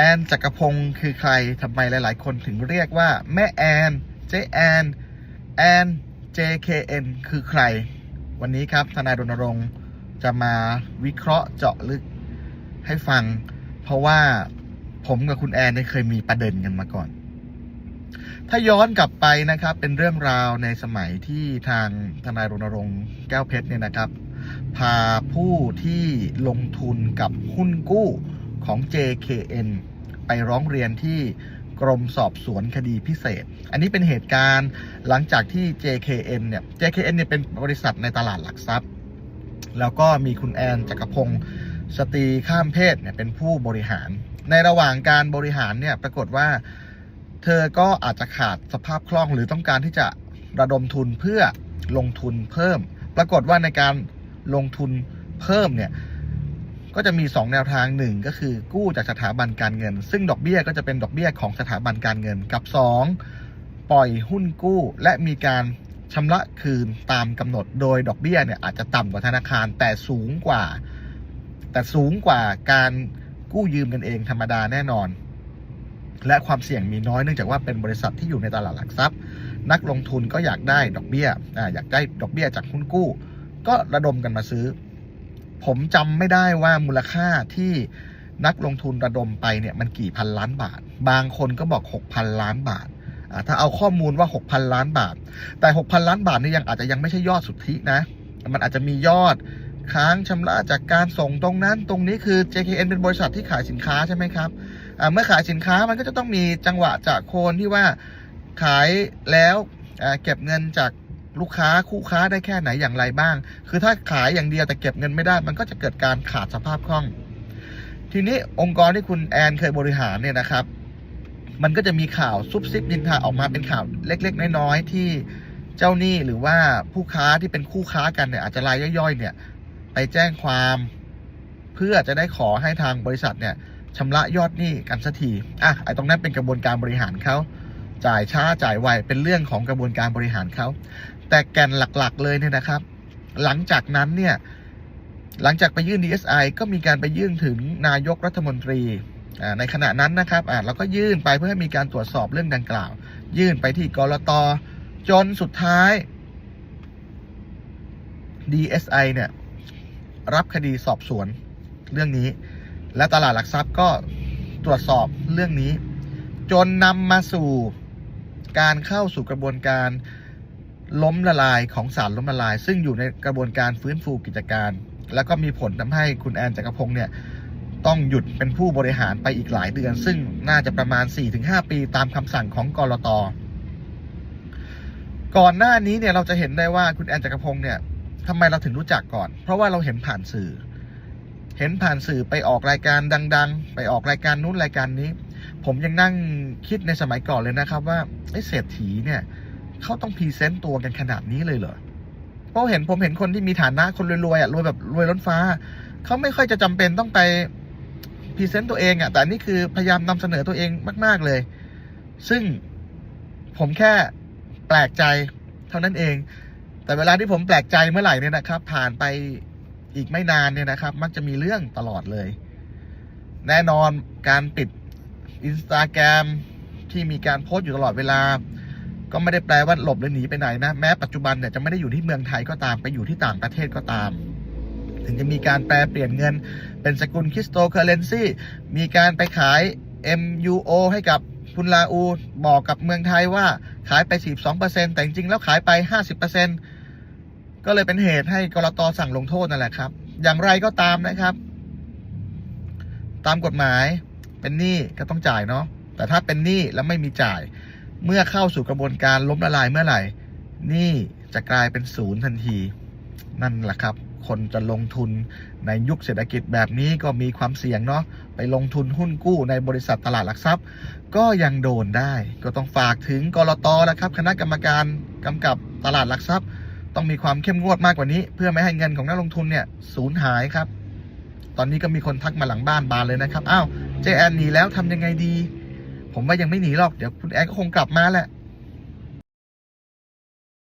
แอนจักรพงศ์คือใครทำไมหลาย ๆ คนถึงเรียกว่า แม่แอนเจแอนแอน JKN คือใคร วันนี้ครับทนายรณรงค์จะมาวิเคราะห์เจาะลึกให้ฟัง เพราะว่าผมกับคุณแอนเนี่ยเคยมีประเด็นกันมาก่อน ถ้าย้อนกลับไปนะครับ เป็นเรื่องราวในสมัยที่ทางทนายรณรงค์แก้วเพชรเนี่ยนะครับ พาผู้ที่ลงทุนกับหุ้นกู้ ของ JKN ไปร้องเรียนที่กรมสอบสวนคดีพิเศษ อันนี้เป็นเหตุการณ์หลังจากที่ JKN เนี่ย JKN เนี่ยเป็นบริษัทในตลาดหลักทรัพย์ แล้วก็มีคุณแอนจักรพงศ์สตรีข้ามเพศเนี่ยเป็นผู้บริหาร ในระหว่างการบริหารเนี่ยปรากฏว่า เธอก็อาจจะขาดสภาพคล่องหรือต้องการที่จะระดมทุนเพื่อลงทุนเพิ่ม ปรากฏว่าในการลงทุนเพิ่มเนี่ย ก็จะมี 2 แนวทางหนึ่งก็คือกู้จากสถาบันการเงิน ซึ่งดอกเบี้ยก็จะเป็นดอกเบี้ยของสถาบันการเงินกับ 2 ปล่อยหุ้นกู้ และมีการชำระคืนตามกำหนดโดยดอกเบี้ยเนี่ยอาจจะต่ำกว่าธนาคารแต่สูงกว่า แต่สูงกว่าการกู้ยืมกันเองธรรมดาแน่นอน และความเสี่ยงมีน้อยเนื่องจากว่าเป็นบริษัทที่อยู่ในตลาดหลักทรัพย์ นักลงทุนก็อยากได้ดอกเบี้ยออยากได้ดอกเบี้ยจากหุ้นกู้ ก็ระดมกันมาซื้อ ผมจำไม่ได้ว่ามูลค่าที่นักลงทุนระดมไปเนี่ยมันกี่พันล้านบาท บางคนก็บอก 6,000 ล้านบาท ถ้าเอาข้อมูลว่า 6,000 ล้านบาท แต่ 6,000 ล้านบาทนี่ยังอาจจะยังไม่ใช่ยอดสุทธินะ มันอาจจะมียอดค้างชำระจากการส่งตรงนั้นตรงนี้คือ JKN เป็นบริษัทที่ขายสินค้าใช่ไหมครับเมื่อขายสินค้ามันก็จะต้องมีจังหวะจากโคนที่ว่าขายแล้วเก็บเงินจาก ลูกค้าคู่ค้าได้แค่ไหนอย่างไรบ้าง คือถ้าขายอย่างเดียวแต่เก็บเงินไม่ได้ มันก็จะเกิดการขาดสภาพคล่อง ทีนี้องค์กรที่คุณแอนเคยบริหารเนี่ยนะครับ มันก็จะมีข่าวซุบซิบนินทาออกมาเป็นข่าวเล็ก ๆ น้อยๆที่เจ้าหนี้หรือว่าผู้ค้าที่เป็นคู่ค้ากันเนี่ยอาจจะรายย่อยๆ เนี่ย ไปแจ้งความเพื่อจะได้ขอให้ทางบริษัทเนี่ยชำระยอดหนี้กันสักทีอะไอ้ตรงนั้นเป็นกระบวนการบริหารเขาจ่ายช้าจ่ายไวเป็นเรื่องของกระบวนการบริหารเขา แต่แก่นหลักๆ เลยเนี่ยนะครับ หลังจากนั้นเนี่ย หลังจากไปยื่น DSI ก็มีการไปยื่นถึงนายกรัฐมนตรีในขณะนั้นนะครับเราก็ยื่นไปเพื่อให้มีการตรวจสอบเรื่องดังกล่าว ยื่นไปที่กรตจนสุดท้าย DSI เนี่ยรับคดีสอบสวนเรื่องนี้ และตลาดหลักทรัพย์ก็ตรวจสอบเรื่องนี้ จนนำมาสู่การเข้าสู่กระบวนการ ล้มละลายของสารล้มละลาย ซึ่งอยู่ในกระบวนการฟื้นฟูกิจการ แล้วก็มีผลทำให้คุณแอนจักรพงศ์เนี่ยต้องหยุดเป็นผู้บริหารไปอีกหลายเดือน ซึ่งน่าจะประมาณ 4-5 ปีตามคำสั่งของกรตก่อนหน้านี้เนี่ยเราจะเห็นได้ว่าคุณแอนจักรพงศ์เนี่ยทำไมเราถึงรู้จักก่อน เพราะว่าเราเห็นผ่านสื่อ เห็นผ่านสื่อไปออกรายการดัง ๆ ไปออกรายการนู้นรายการนี้ ผมยังนั่งคิดในสมัยก่อนเลยนะครับว่าไอ้เศรษฐีเนี่ย เขาต้องพรีเซนต์ตัวกันขนาดนี้เลยเหรอเพราะเห็นผมเห็นคนที่มีฐานะคนรวยๆอะรวยแบบรวยล้นฟ้า เขาไม่ค่อยจะจำเป็นต้องไปพรีเซนต์ตัวเองอะแต่นี่คือพยายามนำเสนอตัวเองมาก ๆเลย ซึ่งผมแค่แปลกใจเท่านั้นเอง แต่เวลาที่ผมแปลกใจเมื่อไหร่เนี่ยนะครับ ผ่านไปอีกไม่นานเนี่ยนะครับ มักจะมีเรื่องตลอดเลย แน่นอนการปิดอินสตาแกรมที่มีการโพสต์อยู่ตลอดเวลา ก็ไม่ได้แปลว่าหลบหรือหนีไปไหนนะ แม้ปัจจุบันเนี่ยจะไม่ได้อยู่ที่เมืองไทยก็ตามไปอยู่ที่ต่างประเทศก็ตาม ถึงจะมีการแปลเปลี่ยนเงินเป็นสกุลคริสโตเคอเรนซีมีการไปขาย MUO ให้กับคุณลาอูบอกกับเมืองไทยว่าขายไป 42%แต่จริงๆแล้วขายไป 50%ก็เลยเป็นเหตุให้กรตสั่งลงโทษนั่นแหละครับ อย่างไรก็ตามนะครับ ตามกฎหมายเป็นหนี้ก็ต้องจ่ายเนาะแต่ถ้าเป็นหนี้แล้วไม่มีจ่าย เมื่อเข้าสู่กระบวนการล้มละลายเมื่อไหร่ นี้จะกลายเป็นศูนย์ทันที นั่นแหละครับ คนจะลงทุนในยุคเศรษฐกิจแบบนี้ก็มีความเสี่ยงเนาะไปลงทุนหุ้นกู้ในบริษัทตลาดหลักทรัพย์ ก็ยังโดนได้ ก็ต้องฝากถึงกรตนะครับ คณะกรรมการกำกับตลาดหลักทรัพย์ ต้องมีความเข้มงวดมากกว่านี้ เพื่อไม่ให้เงินของนักลงทุนเนี่ยสูญหายครับ ตอนนี้ก็มีคนทักมาหลังบ้านบานเลยนะครับอ้าวเจแอนหนีแล้วทำยังไงดี ผมว่ายังไม่หนีหรอกเดี๋ยวคุณแอนก็คงกลับมาแหละ